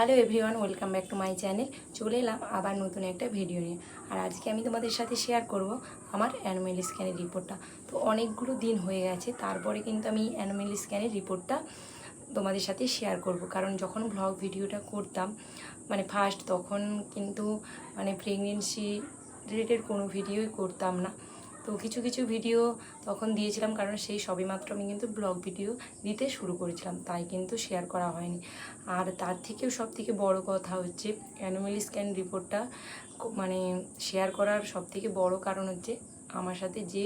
Hello everyone, welcome back to my channel. চলে এলাম আবার নতুন একটা ভিডিও নিয়ে। আর আজকে আমি তোমাদের সাথে শেয়ার করব আমার অ্যানোমেল স্ক্যানের রিপোর্টটা। তো অনেকগুলো দিন হয়ে গেছে, তারপরে কিন্তু আমি অ্যানোমেল স্ক্যানের রিপোর্টটা তোমাদের সাথে শেয়ার করব। কারণ যখন ব্লগ ভিডিওটা করতাম মানে ফার্স্ট তখন কিন্তু মানে প্রেগনেন্সি রিলেটেড কোনো ভিডিওই করতাম না। তো কিছু কিছু ভিডিও তখন দিয়েছিলাম, কারণ সেই সবই মাত্র আমি কিন্তু ব্লগ ভিডিও দিতে শুরু করেছিলাম, তাই কিন্তু শেয়ার করা হয়নি। আর তার থেকেও সব থেকে বড় কথা হচ্ছে অ্যানোমেল স্ক্যান রিপোর্টটা মানে শেয়ার করার সব থেকে বড় কারণ হচ্ছে, আমার সাথে যে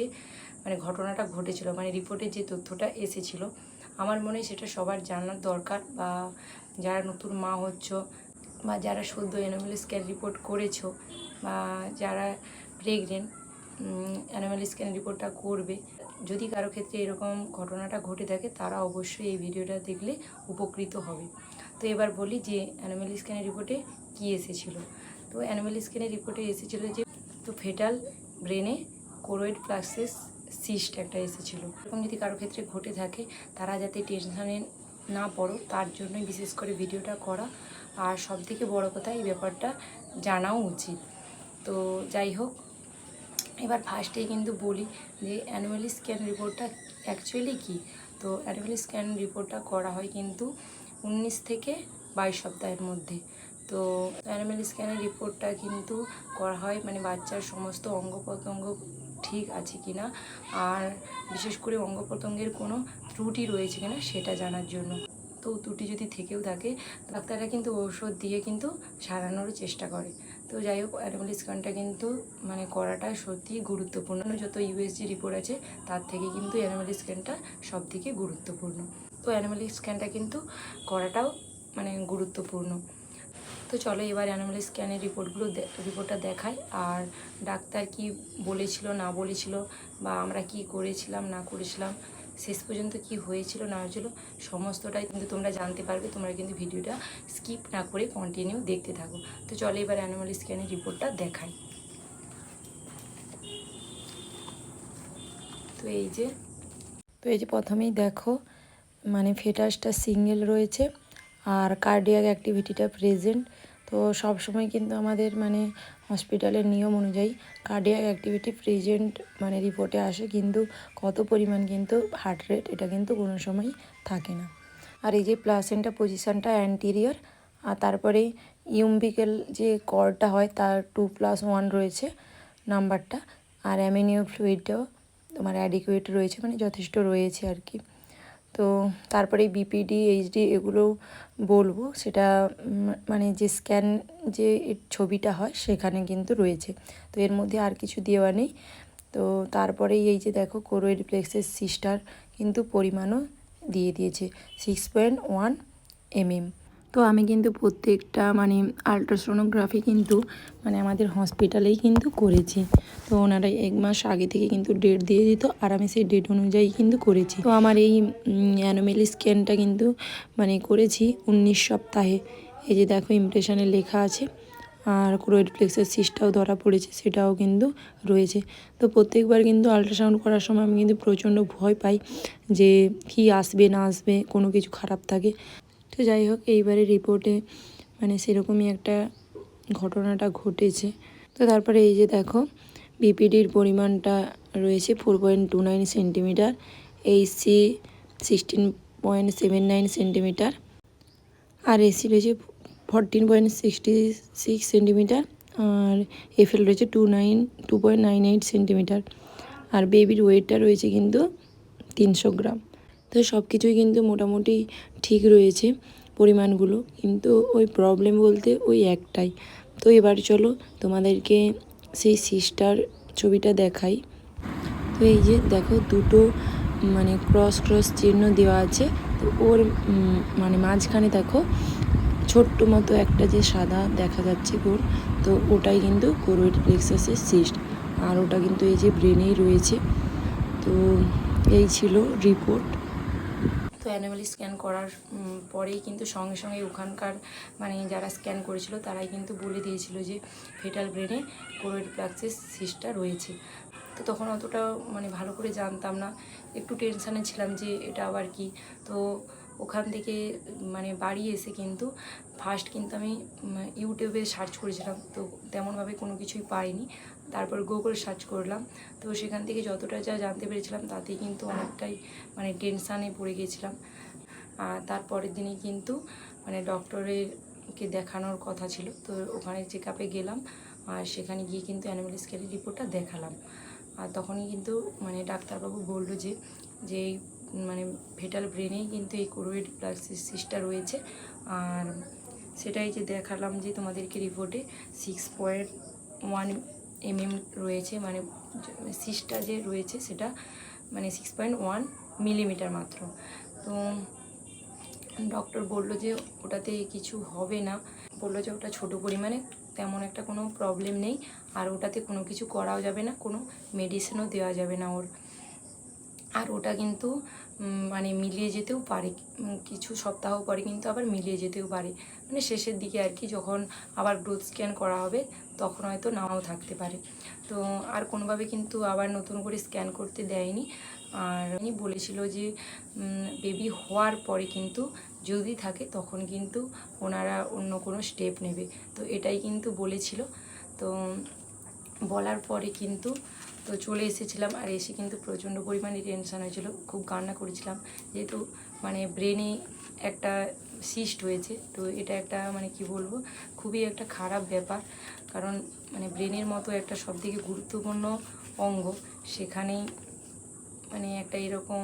মানে ঘটনাটা ঘটেছিল মানে রিপোর্টে যে তথ্যটা এসেছিল, আমার মনে হয় সেটা সবার জানার দরকার, বা যারা নতুন মা হচ্ছ, বা যারা সদ্য অ্যানোমেল স্ক্যান রিপোর্ট করেছ, বা যারা প্রেগনেন্ট অ্যানিম্যাল স্ক্যান রিপোর্টটা করবে। যদি কারও ক্ষেত্রে এরকম ঘটনাটা ঘটে থাকে, তারা অবশ্যই এই ভিডিওটা দেখলে উপকৃত হবে। তো এবার বলি যে অ্যানিম্যাল স্ক্যানের রিপোর্টে কী এসেছিল? তো অ্যানিম্যাল স্ক্যানের রিপোর্টে এসেছিল যে, তো ফেটাল ব্রেনে কোরোয়েড প্লাক্সেস সিস্ট একটা এসেছিল। এরকম যদি কারও ক্ষেত্রে ঘটে থাকে, তারা যাতে টেনশানে না পড়ো, তার জন্যই বিশেষ করে ভিডিওটা করা। আর সব থেকে বড়ো কথা, এই ব্যাপারটা জানাও উচিত। তো যাই হোক এবার ফার্স্টেই কিন্তু বলি যে অ্যানুয়াল স্ক্যান রিপোর্টটা অ্যাকচুয়ালি কী? তো অ্যানুয়াল স্ক্যান রিপোর্টটা করা হয় কিন্তু উনিশ থেকে বাইশ সপ্তাহের মধ্যে। তো অ্যানিম্যাল স্ক্যানের রিপোর্টটা কিন্তু করা হয় মানে বাচ্চার সমস্ত অঙ্গ প্রত্যঙ্গ ঠিক আছে কি না? আর বিশেষ করে অঙ্গ প্রত্যঙ্গের কোনো ত্রুটি রয়েছে কিনা সেটা জানার জন্য। তো ত্রুটি যদি থেকেও থাকে, ডাক্তাররা কিন্তু ঔষধ দিয়ে কিন্তু সারানোর চেষ্টা করে। তো যাই হোক অ্যানিমাল স্ক্যানটা কিন্তু মানে করাটা সত্যিই গুরুত্বপূর্ণ। যত ইউএসজি রিপোর্ট আছে, তার থেকে কিন্তু অ্যানিমাল স্ক্যানটা সব থেকে গুরুত্বপূর্ণ। তো অ্যানিমাল স্ক্যানটা কিন্তু করাটাও মানে গুরুত্বপূর্ণ। তো চলো এবার অ্যানিমাল স্ক্যানের রিপোর্টগুলো রিপোর্টটা দেখাই। আর ডাক্তার কি বলেছিল, না বলেছিল, বা আমরা কি করেছিলাম, না করেছিলাম শেষ পর্যন্ত কি হয়েছিল না হয়েছিল, সমস্তটাই কিন্তু তোমরা জানতে পারবে। তোমরা কিন্তু ভিডিওটা স্কিপ না করে কন্টিনিউ দেখতে থাকো। তো চলো এবার অ্যানিমাল স্ক্যানের রিপোর্টটা দেখাই। তো এই যে, তো এই যে প্রথমেই দেখো মানে ফেটাসটা সিঙ্গেল রয়েছে আর কার্ডিয়াক অ্যাক্টিভিটিটা প্রেজেন্ট তো সব সময় কিন্তু আমাদের মানে হসপিটালের নিয়ম অনুযায়ী কার্ডিয়াক অ্যাক্টিভিটি প্রেজেন্ট মানে রিপোর্টে আসে, কিন্তু কত পরিমাণ কিন্তু হার্ট রেট এটা কিন্তু কোনো সময় থাকে না। আর এই যে প্লাসেন্টা পজিশানটা অ্যান্টিরিয়র আর তারপরে ইউম্বিকেল যে কর্ডটা হয় তার টু প্লাস ওয়ান রয়েছে নাম্বারটা আর অ্যামিনিও ফ্লুইডটাও তোমার অ্যাডিকুয়েট রয়েছে মানে যথেষ্ট রয়েছে আর কি। তো তারপরে বিপিডি এইচডি এগুলোও বলব। সেটা মানে যে স্ক্যান যে ছবিটা হয়, সেখানে কিন্তু রয়েছে। তো এর মধ্যে আর কিছু দেওয়া নেই। তো তারপরেই এই যে দেখো কোরোয়েড প্লেক্সের সিস্টার কিন্তু পরিমাণও দিয়ে দিয়েছে। সিক্স পয়েন্ট ওয়ান এমএম তো আমি কিন্তু প্রত্যেকটা মানে আলট্রাসোনোগ্রাফি কিন্তু মানে আমাদের হসপিটালেই কিন্তু করেছি। তো ওনারা এক মাস আগে থেকে কিন্তু ডেট দিয়ে দিত আর আমি সেই ডেট অনুযায়ী কিন্তু করেছি। তো আমার এই অ্যানোমেল স্ক্যানটা কিন্তু মানে করেছি উনিশ সপ্তাহে। এই যে দেখো ইমপ্রেশনে লেখা আছে আর ক্রোয়েড প্লেক্সের সিস্টটাও ধরা পড়েছে সেটাও কিন্তু রয়েছে। তো প্রত্যেকবার কিন্তু আলট্রাসাউন্ড করার সময় আমি কিন্তু প্রচণ্ড ভয় পাই যে কি আসবে না আসবে কোনো কিছু খারাপ থাকে। তো যাই হোক, এইবারে রিপোর্টে মানে সেরকমই একটা ঘটনাটা ঘটেছে। তো তারপরে এই যে দেখো বিপিডির পরিমাণটা রয়েছে four point two nine centimetre HC sixteen point seven nine centimetre আর এসি রয়েছে fourteen point sixty six centimetre আর এফএল রয়েছে two nine two point nine eight centimetre আর বেবির ওয়েটটা রয়েছে কিন্তু তিনশো গ্রাম। তো সব কিছুই কিন্তু মোটামুটি ঠিক রয়েছে পরিমাণগুলো, কিন্তু ওই প্রবলেম বলতে ওই একটাই। তো এবার চলো তোমাদেরকে সেই সিস্টার ছবিটা দেখাই। তো এই যে দেখো দুটো মানে ক্রস ক্রস চিহ্ন দেওয়া আছে। তো ওর মানে মাঝখানে দেখো ছোট্ট মতো একটা যে সাদা দেখা যাচ্ছে গোর তো ওটাই কিন্তু কোরোয়েড প্লেক্সাসের সিস্ট আর ওটা কিন্তু এই যে ব্রেনেই রয়েছে। তো এই ছিল রিপোর্ট তো অ্যানুয়াল স্ক্যান করার পরেই কিন্তু সঙ্গে সঙ্গে ওখানকার মানে যারা স্ক্যান করেছিল তারাই কিন্তু বলে দিয়েছিল যে ফেটাল ব্রেনে কোরোয়েড প্লাক্সিস সিস্টটা রয়েছে। তো তখন অতটা মানে ভালো করে জানতাম না। একটু টেনশানে ছিলাম যে এটা আবার কি? তো ওখান থেকে মানে বাড়ি এসে কিন্তু ফার্স্ট কিন্তু আমি ইউটিউবে সার্চ করেছিলাম। তো তেমনভাবে কোনো কিছুই পাইনি। তারপর গুগল সার্চ করলাম। তো সেখান থেকে যতটা যা জানতে পেরেছিলাম তাতেই কিন্তু অনেকটাই মানে টেনশানে পড়ে গেছিলাম। আর তারপরের দিনই কিন্তু মানে ডক্টরেরকে দেখানোর কথা ছিল। তো ওখানে চেক আপে গেলাম আর সেখানে গিয়ে কিন্তু অ্যানিমেল স্কেলের রিপোর্টটা দেখালাম। আর তখনই কিন্তু মানে ডাক্তারবাবু বলল যে যে মানে ভেটাল ব্রেনেই কিন্তু এই কোরোয়েড প্লাস সিসটা রয়েছে। আর সেটাই যে দেখালাম যে তোমাদেরকে রিপোর্টে সিক্স পয়েন্ট ওয়ান এমএম রয়েছে মানে সিসটা যে রয়েছে সেটা মানে সিক্স পয়েন্ট ওয়ান মিলিমিটার মাত্র। তো ডক্টর বলল যে ওটাতে কিছু হবে না। বলল যে ওটা ছোট পরিমাণে, তেমন একটা কোনো প্রবলেম নেই। আর ওটাতে কোনো কিছু করাও যাবে না, কোনো মেডিসিনও দেওয়া যাবে না ওর। আর ওটা কিন্তু মানে মিলিয়ে যেতেও পারে কিছু সপ্তাহ পরে কিন্তু আবার মিলিয়ে যেতেও পারে। মানে শেষের দিকে আর কি, যখন আবার গ্রোথ স্ক্যান করা হবে তখন হয়তো নাও থাকতে পারে। তো আর কোনোভাবে কিন্তু আবার নতুন করে স্ক্যান করতে দেয়নি। আর উনি বলেছিল যে বেবি হওয়ার পরে কিন্তু যদি থাকে তখন কিন্তু ওনারা অন্য কোনো স্টেপ নেবে। তো এটাই কিন্তু বলেছিল। তো বলার পরে কিন্তু তো চলে এসেছিলাম আর এসে কিন্তু প্রচণ্ড পরিমাণে টেনশন হয়েছিল। খুব কান্না করেছিলাম। যেহেতু মানে ব্রেনে একটা সিস্ট হয়েছে, তো এটা একটা মানে কি বলব, খুবই একটা খারাপ ব্যাপার। কারণ মানে ব্রেনের মতো একটা সবথেকে গুরুত্বপূর্ণ অঙ্গ, সেখানেই মানে একটা এরকম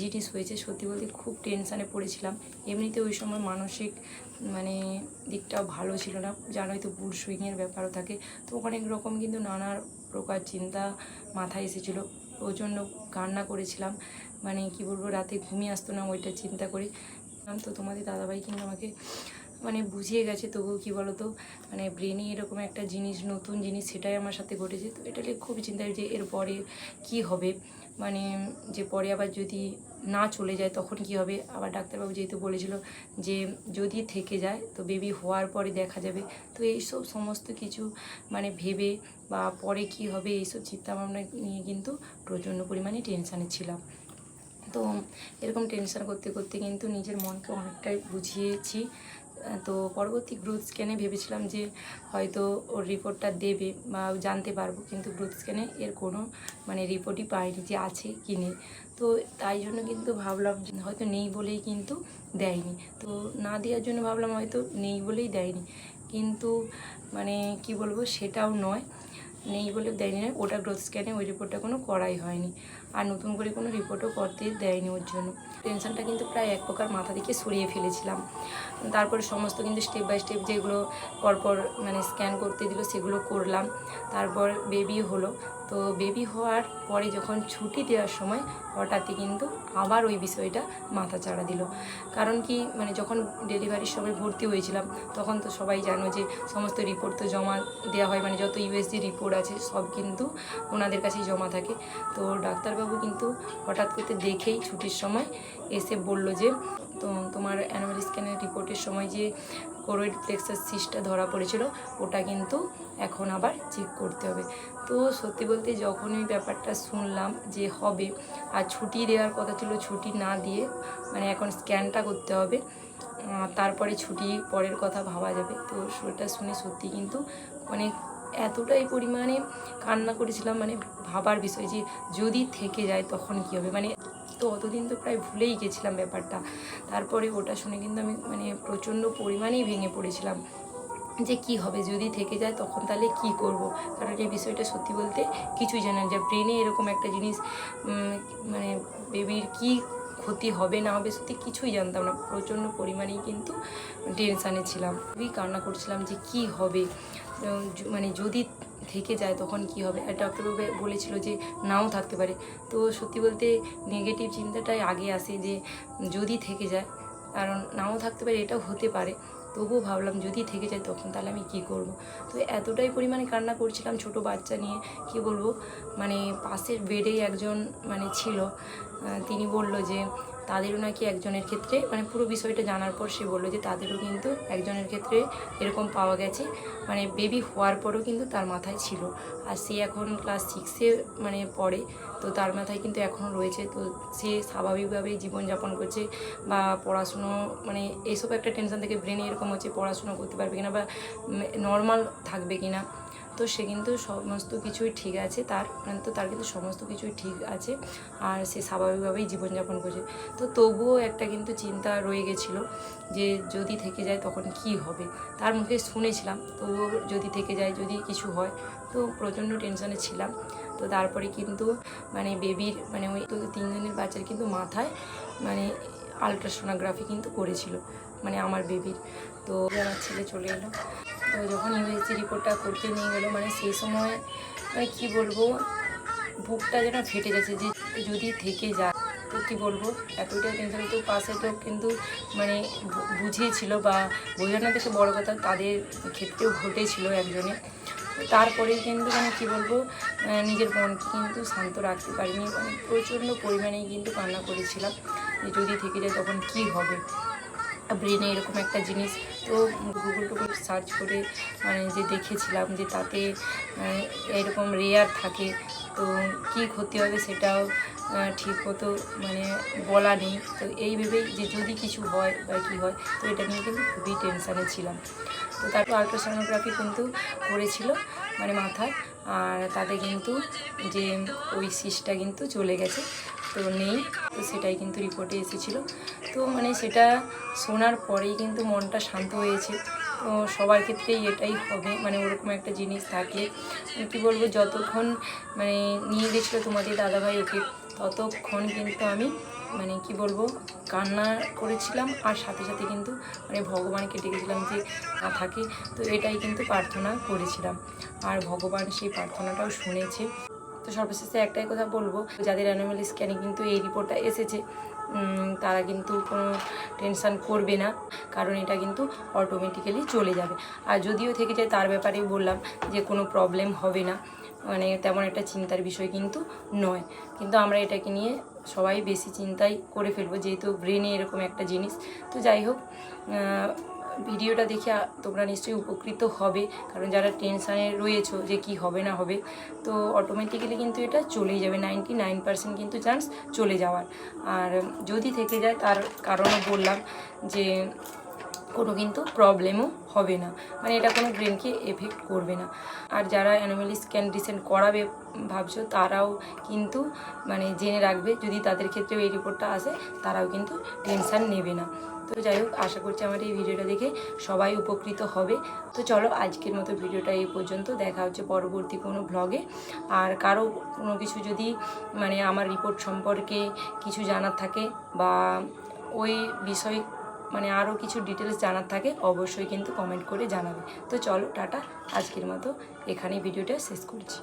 জিনিস হয়েছে। সত্যি বলতে খুব টেনশানে পড়েছিলাম। এমনিতে ওই সময় মানসিক মানে দিকটাও ভালো ছিল না। জানোই তো বুট সুইংয়ের ব্যাপারও থাকে। তো অনেক রকম কিন্তু নানা প্রকার চিন্তা মাথায় এসেছিল। প্রচণ্ড কান্না করেছিলাম। মানে কি বলব, রাতে ঘুমিয়ে আসতো না, ওইটা চিন্তা করে। তো তোমাদের দাদাভাই কিন্তু আমাকে মানে বুঝিয়ে গেছে, তবুও কী বলো তো মানে ব্রেনে এরকম একটা জিনিস, নতুন জিনিস, সেটাই আমার সাথে ঘটেছে। তো এটা নিয়ে খুব চিন্তা যে এরপরে কি হবে? মানে যে পরে আবার যদি না চলে যায়, তখন কি হবে? আবার ডাক্তারবাবু যেহেতু বলেছিল যে যদি থেকে যায়, তো বেবি হওয়ার পরে দেখা যাবে। তো এইসব সমস্ত কিছু মানে ভেবে বা পরে কি হবে, এইসব চিন্তাভাবনা নিয়ে কিন্তু প্রচণ্ড পরিমাণে টেনশানে ছিলাম। তো এরকম টেনশন করতে করতে কিন্তু নিজের মনকে অনেকটাই বুঝিয়েছি। তো পরবর্তী গ্রোথ স্ক্যানে ভেবেছিলাম যে হয়তো ওর রিপোর্টটা দেবে বা জানতে পারব, কিন্তু গ্রোথ স্ক্যানে এর কোনো মানে রিপোর্টই পাইনি যে আছে কি নেই। তো তাই জন্য কিন্তু ভাবলাম হয়তো নেই বলেই কিন্তু দেয়নি। তো না দেওয়ার জন্য ভাবলাম হয়তো নেই বলেই দেয়নি। কিন্তু মানে কি বলব সেটাও নয়, নেই বলে দেয়নি না, ওটা গ্রোথ স্ক্যানে ওই রিপোর্টটা কোনো করাই হয়নি। আর নতুন করে কোনো রিপোর্টও করতে দেয়নি ওর জন্য। টেনশনটা কিন্তু প্রায় এক প্রকার মাথা থেকে সরিয়ে ফেলেছিলাম। তারপরে সমস্ত কিন্তু স্টেপ বাই স্টেপ যেগুলো পরপর মানে স্ক্যান করতে দিল, সেগুলো করলাম। তারপর বেবি হলো। তো বেবি হওয়ার পরে যখন ছুটি দেওয়ার সময় হঠাৎই কিন্তু আবার ওই বিষয়টা মাথা চাড়া দিল। কারণ কি মানে যখন ডেলিভারির সময় ভর্তি হয়েছিলাম, তখন তো সবাই জানো যে সমস্ত রিপোর্ট তো জমা দেওয়া হয় মানে যত ইউএসজি রিপোর্ট আছে সব কিন্তু ওনাদের কাছেই জমা থাকে। তো ডাক্তারবাবু কিন্তু হঠাৎ করতে দেখেই ছুটির সময় এসে বলল যে তো তোমার অ্যানুয়াল স্ক্যানের রিপোর্টের সময় যে কোরোইড প্লেক্সাস সিস্টটা ধরা পড়েছিল, ওটা কিন্তু এখন আবার চেক করতে হবে। তো সত্যি বলতে যখন ওই ব্যাপারটা শুনলাম যে হবে, আর ছুটি দেওয়ার কথা ছিল, ছুটি না দিয়ে মানে এখন স্ক্যানটা করতে হবে তারপরে ছুটি পরের কথা ভাবা যাবে। তো সেটা শুনে সত্যি কিন্তু মানে এতটাই পরিমাণে কান্না করেছিলাম মানে ভাবার বিষয় যে যদি থেকে যায় তখন কী হবে? মানে তো অতদিন তো প্রায় ভুলেই গেছিলাম ব্যাপারটা। তারপরে ওটা শুনে কিন্তু আমি মানে প্রচণ্ড পরিমাণেই ভেঙে পড়েছিলাম। যে কি হবে? যদি থেকে যায় তখন তাহলে কি করব? কারণ এই বিষয়টা সত্যি বলতে কিছুই জানি না। যে ব্রেনে এরকম একটা জিনিস মানে বেবির কি ক্ষতি হবে না হবে সত্যি কিছুই জানতাম না। প্রচণ্ড পরিমাণেই কিন্তু টেনশানে ছিলাম। খুবই কান্না করছিলাম যে কি হবে? মানে যদি থেকে যায় তখন কি হবে? আর ডক্টরবাবু বলেছিল যে নাও থাকতে পারে। তো সত্যি বলতে নেগেটিভ চিন্তাটাই আগে আসে যে যদি থেকে যায়, কারণ নাও থাকতে পারে এটাও হতে পারে। তবুও ভাবলাম যদি থেকে যায় তখন তাহলে আমি কি করব? তো এতটাই পরিমাণে কান্না করছিলাম ছোট বাচ্চা নিয়ে। কি বলব? মানে পাশের বেডেই একজন মানে ছিল। তিনি বলল যে তাদেরও নাকি একজনের ক্ষেত্রে মানে পুরো বিষয়টা জানার পর সে বলল যে তাদেরও কিন্তু একজনের ক্ষেত্রে এরকম পাওয়া গেছে। মানে বেবি হওয়ার পরও কিন্তু তার মাথায় ছিল। আর সে এখন ক্লাস সিক্সে মানে পড়ে, তো তার মাথায় কিন্তু এখনও রয়েছে। তো সে স্বাভাবিকভাবেই জীবনযাপন করছে বা পড়াশুনো মানে এইসব একটা টেনশন থেকে ব্রেনে এরকম হচ্ছে পড়াশুনো করতে পারবে কিনা বা নর্মাল থাকবে কিনা। তো সে কিন্তু সমস্ত কিছুই ঠিক আছে। তার মানে তো তার কিন্তু সমস্ত কিছুই ঠিক আছে আর সে স্বাভাবিকভাবেই জীবনযাপন করছে। তো তবুও একটা কিন্তু চিন্তা রয়ে গেছিল যে যদি থেকে যায় তখন কি হবে? তার মুখে শুনেছিলাম, তবুও যদি থেকে যায়, যদি কিছু হয়, তো প্রচণ্ড টেনশনে ছিলাম। তো তারপরে কিন্তু মানে বেবির মানে ওই তো তিন দিনের বাচ্চার কিন্তু মাথায় মানে আলট্রাসোনোগ্রাফি কিন্তু করেছিল মানে আমার বেবির। তো আমার ছেলে চলে এলো। তো যখন ইউএসজি রিপোর্টটা করতে নিয়ে গেলো মানে সেই সময় মানে কী বলব, বুকটা যেন ফেটে গেছে যে যদি থেকে যায়, তো কী বলব, এতটাই টেনশন তো পাশে তো কিন্তু মানে বুঝিয়েছিল বা বোঝানো থেকে বড় কথা তাদের ক্ষেত্রেও ঘটেছিল একজনে। তারপরেই কিন্তু মানে কী বলব নিজের মনকে কিন্তু শান্ত রাখতে পারিনি মানে প্রচণ্ড পরিমাণেই কিন্তু কান্না করেছিলাম যে যদি থেকে যায় তখন কী হবে? ব্রেনে এরকম একটা জিনিস। তো গুগল টুগল সার্চ করে মানে যে দেখেছিলাম যে তাতে এরকম রেয়ার থাকে, তো কী ক্ষতি হবে সেটাও ঠিক মতো মানে বলা নেই। তো এই ভেবেই যে যদি কিছু হয় বা কী হয়, তো এটা নিয়ে কিন্তু খুবই টেনশানে ছিলাম। তো তারপর আলট্রাসোনোগ্রাফি কিন্তু করেছিল মানে মাথায়, আর তাতে কিন্তু যে ওই সিসটা কিন্তু চলে গেছে। তো নেই, তো সেটাই কিন্তু রিপোর্টে এসেছিল। তো মানে সেটা শোনার পরেই কিন্তু মনটা শান্ত হয়েছে। তো সবার ক্ষেত্রেই এটাই হবে মানে ওরকম একটা জিনিস থাকে কী বলব, যতক্ষণ মানে নিয়ে গেছিল তোমাদের দাদাভাই ওকে ততক্ষণ কিন্তু আমি মানে কি বলব, কান্না করেছিলাম আর সাথে সাথে কিন্তু মানে ভগবানকে ডেকেছিলাম যে না থাকে। তো এটাই কিন্তু প্রার্থনা করেছিলাম। আর ভগবান সেই প্রার্থনাটাও শুনেছে। তো সর্বশেষে একটাই কথা বলব, যাদের অ্যানিমাল স্ক্যানে কিন্তু এই রিপোর্টটা এসেছে তারা কিন্তু কোনো টেনশান করবে না, কারণ এটা কিন্তু অটোমেটিক্যালি চলে যাবে। আর যদিও থেকে যায় তার ব্যাপারেই বললাম যে কোনো প্রবলেম হবে না মানে তেমন একটা চিন্তার বিষয় কিন্তু নয়। কিন্তু আমরা এটাকে নিয়ে সবাই বেশি চিন্তাই করে ফেলব, যেহেতু ব্রেনে এরকম একটা জিনিস। তো যাই হোক ভিডিওটা দেখে তোমরা নিশ্চয়ই উপকৃত হবে। কারণ যারা টেনশানে রয়েছো যে কি হবে না হবে, তো অটোমেটিক্যালি কিন্তু এটা চলেই যাবে। নাইনটি নাইন পার্সেন্ট কিন্তু চান্স চলে যাওয়ার। আর যদি থেকে যায়, তার কারণও বললাম যে কোনো কিন্তু প্রবলেমও হবে না। মানে এটা কোনো ব্রেনকে এফেক্ট করবে না। আর যারা অ্যানোমালি স্ক্যান রিসেন্ট করাবে ভাবছ তারাও কিন্তু মানে জেনে রাখবে যদি তাদের ক্ষেত্রেও এই রিপোর্টটা আসে, তারাও কিন্তু টেনশান নেবে না। তো যাই হোক, আশা করছি আমার এই ভিডিওটা দেখে সবাই উপকৃত হবে। তো চলো আজকের মতো ভিডিওটা এই পর্যন্ত। দেখা হচ্ছে পরবর্তী কোনো ব্লগে আর কারও কোনো কিছু যদি মানে আমার রিপোর্ট সম্পর্কে কিছু জানার থাকে বা ওই বিষয় মানে আরও কিছু ডিটেলস জানার থাকে, অবশ্যই কিন্তু কমেন্ট করে জানাবে। তো চলো টাটা, আজকের মতো এখানেই ভিডিওটা শেষ করছি।